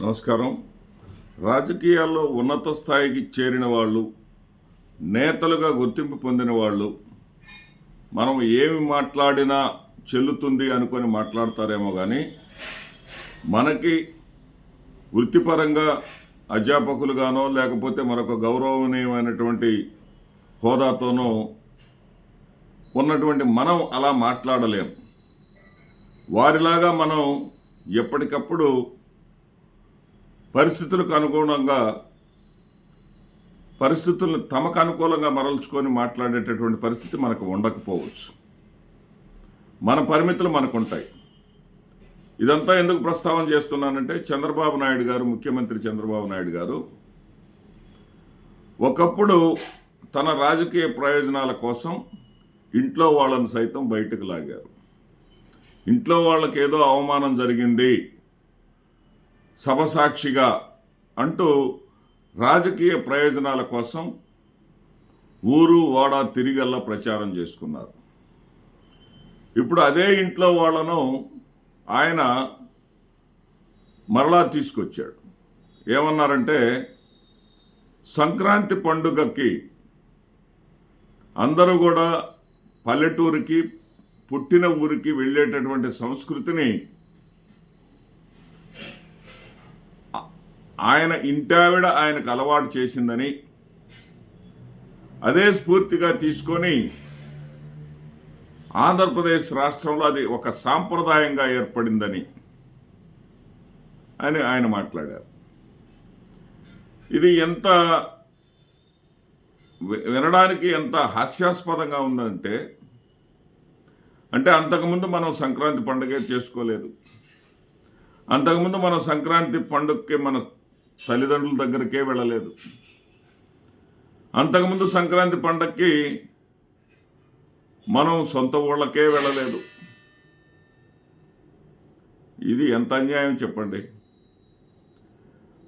నమస్కారం. రాజకీయాల్లో ఉన్నత స్థాయికి చేరిన వాళ్ళు నేతలుగా గుర్తింపు పొందిన వాళ్ళు మనం ఏమి మాట్లాడినా చెల్లుతుంది అనుకొని మాట్లాడతారేమో కానీ మనకి వృత్తిపరంగా అధ్యాపకులుగానో లేకపోతే మరొక గౌరవనీయమైనటువంటి హోదాతోనో ఉన్నటువంటి మనం అలా మాట్లాడలేం. వారిలాగా మనం ఎప్పటికప్పుడు పరిస్థితులకు అనుగుణంగా పరిస్థితులను తమకు అనుకూలంగా మరల్చుకొని మాట్లాడేటటువంటి పరిస్థితి మనకు ఉండకపోవచ్చు. మన పరిమితులు మనకు ఉంటాయి ఇదంతా ఎందుకు ప్రస్తావన చేస్తున్నానంటే చంద్రబాబు నాయుడు గారు ముఖ్యమంత్రి చంద్రబాబు నాయుడు గారు ఒకప్పుడు తన రాజకీయ ప్రయోజనాల కోసం ఇంట్లో వాళ్ళను సైతం బయటకు లాగారు. ఇంట్లో వాళ్ళకి ఏదో అవమానం జరిగింది. సభసాక్షిగా అంటూ రాజకీయ ప్రయోజనాల కోసం ఊరు వాడ తిరిగల్లా ప్రచారం చేసుకున్నారు. ఇప్పుడు అదే ఇంట్లో వాళ్ళను ఆయన మరలా తీసుకొచ్చాడు. ఏమన్నారంటే సంక్రాంతి పండుగకి అందరూ కూడా పల్లెటూరికి పుట్టిన ఊరికి వెళ్ళేటటువంటి సంస్కృతిని ఆయన ఇంటావిడ ఆయనకు అలవాటు చేసిందని అదే స్ఫూర్తిగా తీసుకొని ఆంధ్రప్రదేశ్ రాష్ట్రంలో అది ఒక సాంప్రదాయంగా ఏర్పడిందని అని ఆయన మాట్లాడారు. ఇది ఎంత వి- వినడానికి ఎంత హాస్యాస్పదంగా ఉందంటే అంటే అంతకుముందు మనం సంక్రాంతి పండుగ చేసుకోలేదు. అంతకుముందు మనం సంక్రాంతి పండుగకి మన తల్లిదండ్రుల దగ్గరికే వెళ్ళలేదు. అంతకుముందు సంక్రాంతి పండక్కి మనం సొంత ఊళ్ళకే వెళ్ళలేదు. ఇది ఎంత అన్యాయం చెప్పండి?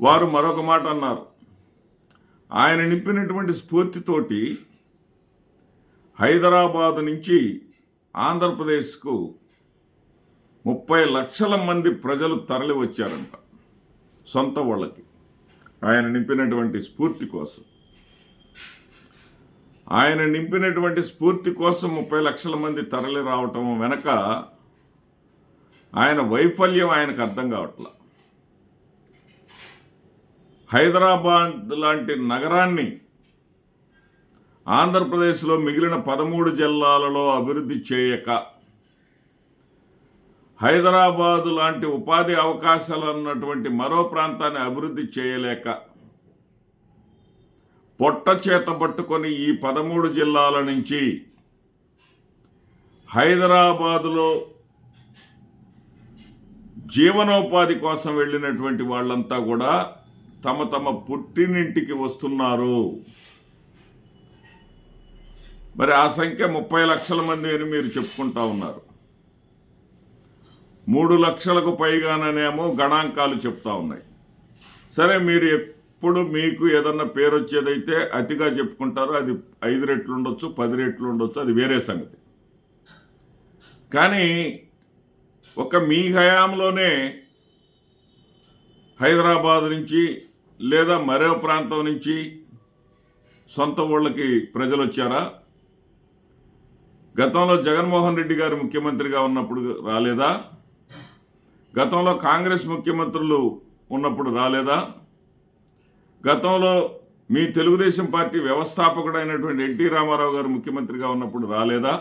వారు మరొక మాట అన్నారు. ఆయన నింపినటువంటి స్ఫూర్తితోటి హైదరాబాద్ నుంచి ఆంధ్రప్రదేశ్కు ముప్పై లక్షల మంది ప్రజలు తరలి వచ్చారంట సొంత వాళ్ళకి ఆయన నింపినటువంటి స్ఫూర్తి కోసం. ఆయన నింపినటువంటి స్ఫూర్తి కోసం ముప్పై లక్షల మంది తరలి రావటం వెనక ఆయన వైఫల్యం ఆయనకు అర్థం కావట్లా. హైదరాబాద్ లాంటి నగరాన్ని ఆంధ్రప్రదేశ్లో మిగిలిన పదమూడు జిల్లాలలో అభివృద్ధి చేయక హైదరాబాదు లాంటి ఉపాధి అవకాశాలు ఉన్నటువంటి మరో ప్రాంతాన్ని అభివృద్ధి చేయలేక పొట్ట చేత పట్టుకొని ఈ పదమూడు జిల్లాల నుంచి హైదరాబాదులో జీవనోపాధి కోసం వెళ్ళినటువంటి వాళ్ళంతా కూడా తమ తమ పుట్టినింటికి వస్తున్నారు. మరి ఆ సంఖ్య ముప్పై లక్షల మంది అని మీరు చెప్పుకుంటా ఉన్నారు. మూడు లక్షలకు పైగాననేమో గణాంకాలు చెప్తా ఉన్నాయి. సరే మీరు ఎప్పుడు మీకు ఏదన్నా పేరు వచ్చేదైతే అతిగా చెప్పుకుంటారో అది ఐదు రెట్లు ఉండొచ్చు పది రెట్లు ఉండొచ్చు అది వేరే సంగతి. కానీ ఒక మీ హయాంలోనే హైదరాబాద్ నుంచి లేదా మరో ప్రాంతం నుంచి సొంత ఊళ్ళకి ప్రజలు వచ్చారా గతంలో జగన్మోహన్ రెడ్డి గారు ముఖ్యమంత్రిగా ఉన్నప్పుడు రాలేదా? గతంలో కాంగ్రెస్ ముఖ్యమంత్రులు ఉన్నప్పుడు రాలేదా? గతంలో మీ తెలుగుదేశం పార్టీ వ్యవస్థాపకుడైనటువంటి ఎన్టీ రామారావు గారు ముఖ్యమంత్రిగా ఉన్నప్పుడు రాలేదా?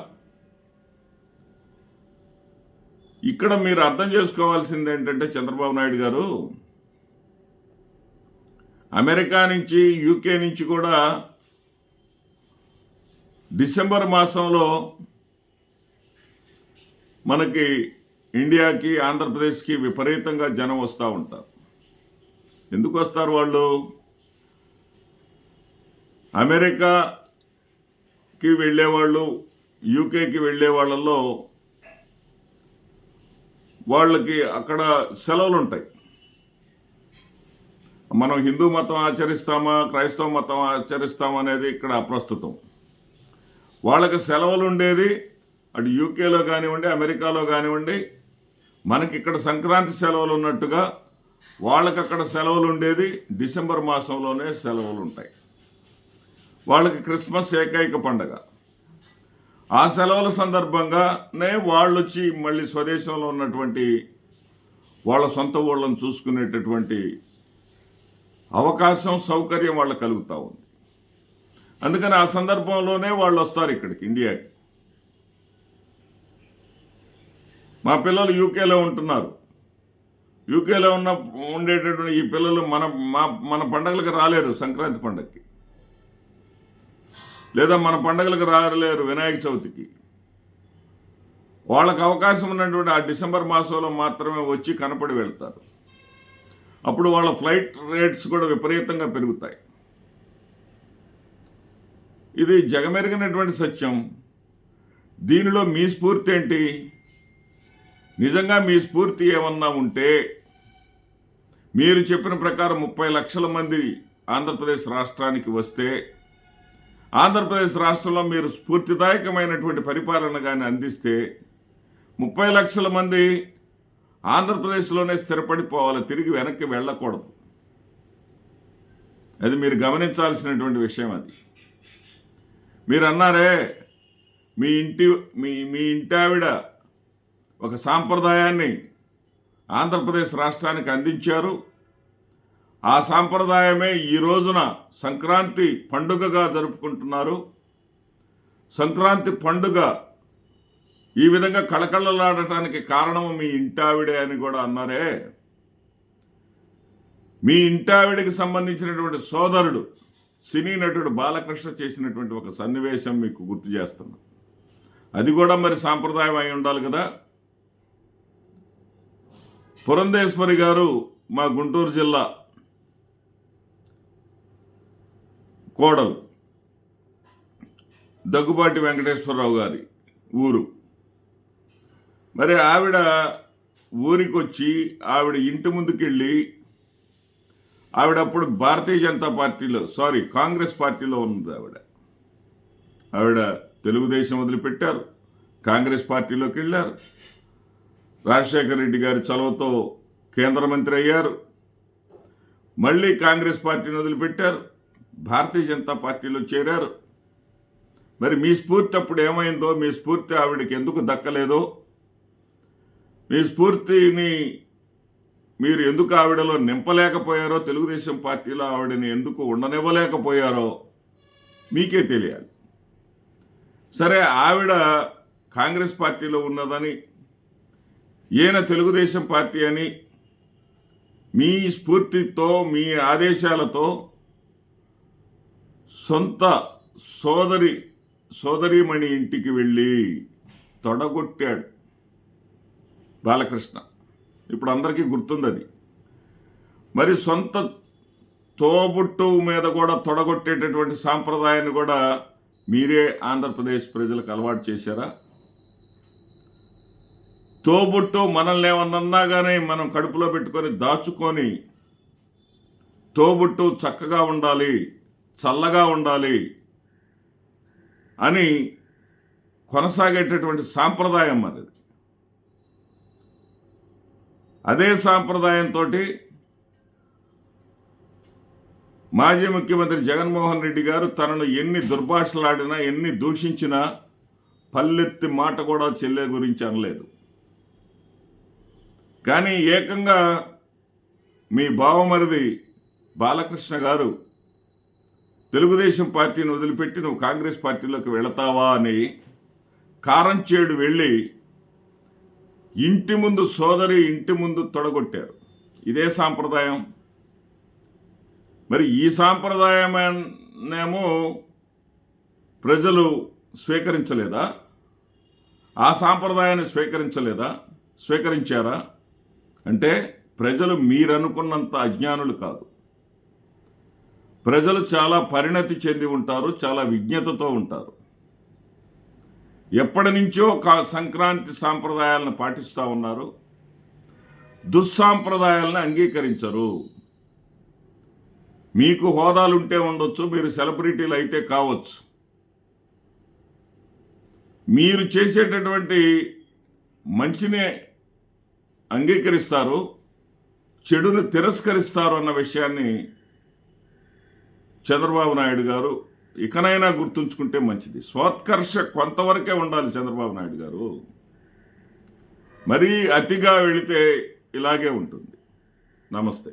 ఇక్కడ మీరు అర్థం చేసుకోవాల్సింది ఏంటంటే చంద్రబాబు నాయుడు గారు అమెరికా నుంచి యూకే నుంచి కూడా డిసెంబర్ మాసంలో మనకి ఇండియాకి ఆంధ్రప్రదేశ్కి విపరీతంగా జనం వస్తూ ఉంటారు. ఎందుకు వస్తారు వాళ్ళు? అమెరికాకి వెళ్ళేవాళ్ళు యూకేకి వెళ్ళే వాళ్ళల్లో వాళ్ళకి అక్కడ సెలవులు ఉంటాయి మనం హిందూ మతం ఆచరిస్తామా క్రైస్తవ మతం ఆచరిస్తామా అనేది ఇక్కడ అప్రస్తుతం వాళ్ళకి సెలవులు ఉండేది అటు యూకేలో కానివ్వండి అమెరికాలో కానివ్వండి మనకి ఇక్కడ సంక్రాంతి సెలవులు ఉన్నట్టుగా వాళ్ళకి అక్కడ సెలవులు ఉండేది డిసెంబర్ మాసంలోనే సెలవులు ఉంటాయి వాళ్ళకి క్రిస్మస్ ఏకైక పండగ. ఆ సెలవుల సందర్భంగానే వాళ్ళు వచ్చి మళ్ళీ స్వదేశంలో ఉన్నటువంటి వాళ్ళ సొంత ఊళ్ళను చూసుకునేటటువంటి అవకాశం సౌకర్యం వాళ్ళకి కలుగుతూ ఉంది. అందుకని ఆ సందర్భంలోనే వాళ్ళు వస్తారు ఇక్కడికి ఇండియాకి. మా పిల్లలు యూకేలో ఉంటున్నారు. యూకేలో ఉన్న ఉండేటటువంటి ఈ పిల్లలు మన మా మన పండగలకు రాలేరు సంక్రాంతి పండగకి లేదా మన పండగలకు రాలేరు వినాయక చవితికి. వాళ్ళకి అవకాశం ఉన్నటువంటి ఆ డిసెంబర్ మాసంలో మాత్రమే వచ్చి కనపడి వెళ్తారు. అప్పుడు వాళ్ళ ఫ్లైట్ రేట్స్ కూడా విపరీతంగా పెరుగుతాయి. ఇది జగమెరిగినటువంటి సత్యం. దీనిలో మీ స్ఫూర్తి ఏంటి? నిజంగా మీ స్ఫూర్తి ఏమన్నా ఉంటే మీరు చెప్పిన ప్రకారం ముప్పై లక్షల మంది ఆంధ్రప్రదేశ్ రాష్ట్రానికి వస్తే ఆంధ్రప్రదేశ్ రాష్ట్రంలో మీరు స్ఫూర్తిదాయకమైనటువంటి పరిపాలన కానీ అందిస్తే ముప్పై లక్షల మంది ఆంధ్రప్రదేశ్లోనే స్థిరపడిపోవాలి తిరిగి వెనక్కి వెళ్ళకూడదు. అది మీరు గమనించాల్సినటువంటి విషయం అది. మీరు అన్నారే మీ ఇంటి మీ మీ ఇంటి ఆవిడ ఒక సాంప్రదాయాన్ని ఆంధ్రప్రదేశ్ రాష్ట్రానికి అందించారు. ఆ సాంప్రదాయమే ఈ రోజున సంక్రాంతి పండుగగా జరుపుకుంటున్నారు. సంక్రాంతి పండుగ ఈ విధంగా కళకళలాడటానికి కారణం మీ ఇంటావిడే అని కూడా అన్నారే. మీ ఇంటావిడికి సంబంధించినటువంటి సోదరుడు సినీ నటుడు బాలకృష్ణ చేసినటువంటి ఒక సన్నివేశం మీకు గుర్తు చేస్తున్నా. అది కూడా మరి సాంప్రదాయం అయి ఉండాలి కదా. పురంధేశ్వరి గారు మా గుంటూరు జిల్లా కోడలు దగ్గుబాటి వెంకటేశ్వరరావు గారి ఊరు. మరి ఆవిడ ఊరికి వచ్చి ఆవిడ ఇంటి ముందుకెళ్ళి ఆవిడ అప్పుడు భారతీయ జనతా పార్టీలో సారీ కాంగ్రెస్ పార్టీలో ఉన్నది ఆవిడ. ఆవిడ తెలుగుదేశం వదిలిపెట్టారు కాంగ్రెస్ పార్టీలోకి వెళ్ళారు. రాజశేఖర రెడ్డి గారి చొలవతో కేంద్ర మంత్రి అయ్యారు. మళ్ళీ కాంగ్రెస్ పార్టీని వదిలిపెట్టారు. భారతీయ జనతా పార్టీలో చేరారు. మరి మీ స్ఫూర్తి అప్పుడు ఏమైందో మీ స్ఫూర్తి ఆవిడకి ఎందుకు దక్కలేదో మీ స్ఫూర్తిని మీరు ఎందుకు ఆవిడలో నింపలేకపోయారో తెలుగుదేశం పార్టీలో ఆవిడని ఎందుకు ఉండనివ్వలేకపోయారో మీకే తెలియాలి. సరే ఆవిడ కాంగ్రెస్ పార్టీలో ఉన్నదని ఈయన తెలుగుదేశం పార్టీ అని మీ స్ఫూర్తితో మీ ఆదేశాలతో సొంత సోదరి సోదరిమణి ఇంటికి వెళ్ళి తొడగొట్టాడు బాలకృష్ణ. ఇప్పుడు అందరికీ గుర్తుంది అది మరి సొంత తోబుట్టు మీద కూడా తొడగొట్టేటటువంటి సాంప్రదాయాన్ని కూడా మీరే ఆంధ్రప్రదేశ్ ప్రజలకు అలవాటు చేశారా? తోబుట్టు మనల్ని ఏమన్నా కానీ మనం కడుపులో పెట్టుకొని దాచుకొని తోబుట్టు చక్కగా ఉండాలి చల్లగా ఉండాలి అని కొనసాగేటటువంటి సాంప్రదాయం అది. అదే సాంప్రదాయంతో మాజీ ముఖ్యమంత్రి జగన్మోహన్ రెడ్డి గారు తనను ఎన్ని దుర్భాషలాడినా ఎన్ని దూషించినా పల్లెత్తి మాట కూడా చెల్లె గురించి అనలేదు. కానీ ఏకంగా మీ బావమరిది బాలకృష్ణ గారు తెలుగుదేశం పార్టీని వదిలిపెట్టి నువ్వు కాంగ్రెస్ పార్టీలోకి వెళతావా అని కారంచేడు వెళ్ళి ఇంటి ముందు సోదరి ఇంటి ముందు తొడగొట్టారు. ఇదే సాంప్రదాయం. మరి ఈ సాంప్రదాయమేమో ప్రజలు స్వీకరించలేదా? ఆ సాంప్రదాయాన్ని స్వీకరించలేదా? స్వీకరించారా? అంటే ప్రజలు మీరనుకున్నంత అజ్ఞానులు కాదు. ప్రజలు చాలా పరిణతి చెంది ఉంటారు చాలా విజ్ఞతతో ఉంటారు. ఎప్పటి నుంచో కా- సంక్రాంతి సాంప్రదాయాలను పాటిస్తూ ఉన్నారు. దుస్సాంప్రదాయాలను అంగీకరించరు. మీకు హోదాలు ఉంటే ఉండొచ్చు మీరు సెలబ్రిటీలు అయితే కావచ్చు. మీరు చేసేటటువంటి మంచినే అంగీకరిస్తారు చెడును తిరస్కరిస్తారు అన్న విషయాన్ని చంద్రబాబు నాయుడు గారు ఇకనైనా గుర్తుంచుకుంటే మంచిది. స్వాత్కర్ష కొంతవరకే ఉండాలి చంద్రబాబు నాయుడు గారు. మరీ అతిగా వెళితే ఇలాగే ఉంటుంది. నమస్తే.